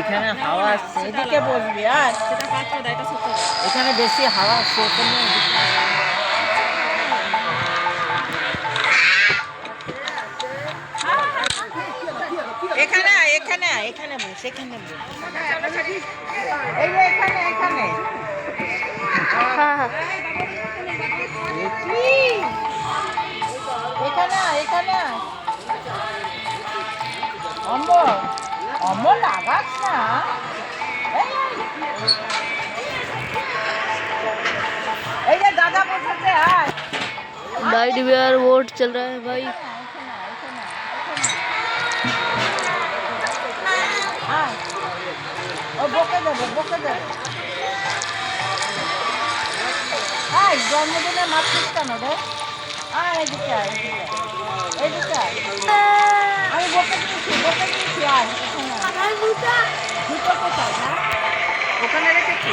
এখানে হাওয়া আসছে। বসবি আর এখানে বেশি হাওয়া আসছে এখানে এখানে বস, এখানে এখানে এখানে এখানে এখানে আয়। অম্বর অম্বর লাগাস না এই, এই যে দাদা বসেছে আয় नाइट वेयर वोट चल रहा है भाई আয়। ও বকে দেবে বকে দেবে আয় জন্মদিনে মারছিস কেন রে আয় এদিকে আয় এদিকে আয়। এদিকে আয় আমি বকে দিয়েছি বকে দিয়েছি আয় এখানে আয়। জুতো কোথায় না ওখানে রেখেছি